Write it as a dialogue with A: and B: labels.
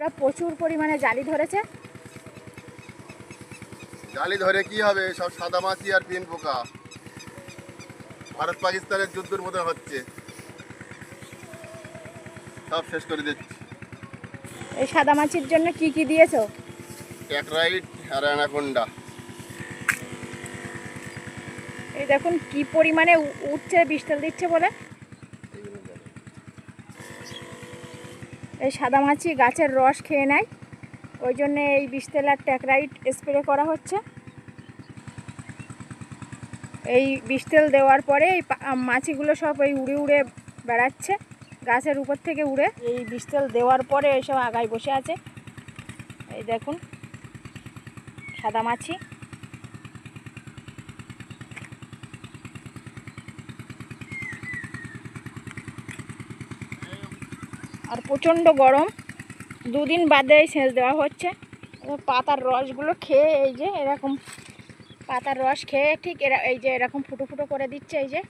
A: ওরা প্রচুর পরিমাণে জালি ধরেছে।
B: জালি ধরে কি হবে? সব সাদা মাছি আর পিন পোকা। ভারত পাকিস্তানের যুদ্ধের মতো হচ্ছে। সব শেষ করে দিচ্ছি।
A: এই সাদা মাছির জন্য কি কি দিয়েছ?
B: ট্যাকরাইট আর অ্যানাকোন্ডা।
A: এই দেখুন কি পরিমাণে উঠছে বিস্তাল দিচ্ছে বলে। এই সাদা মাছি গাছের রস খেয়ে নেয়। ওই জন্যে এই বিস্তেল আর ট্যাকরাইট স্প্রে করা হচ্ছে। এই বিস্তেল দেওয়ার পরে এই মাছিগুলো সব এই উড়ে উড়ে বেড়াচ্ছে, গাছের উপর থেকে উড়ে। এই বিস্তেল দেওয়ার পরে এসব আগায় বসে আছে। এই দেখুন, সাদা মাছি। আর প্রচণ্ড গরম। দুদিন বাদে সেচ দেওয়া হচ্ছে। পাতার রসগুলো খেয়ে এই যে এরকম, পাতার রস খেয়ে ঠিক এরা এই যে এরকম ফুটো ফুটো করে দিচ্ছে এই যে।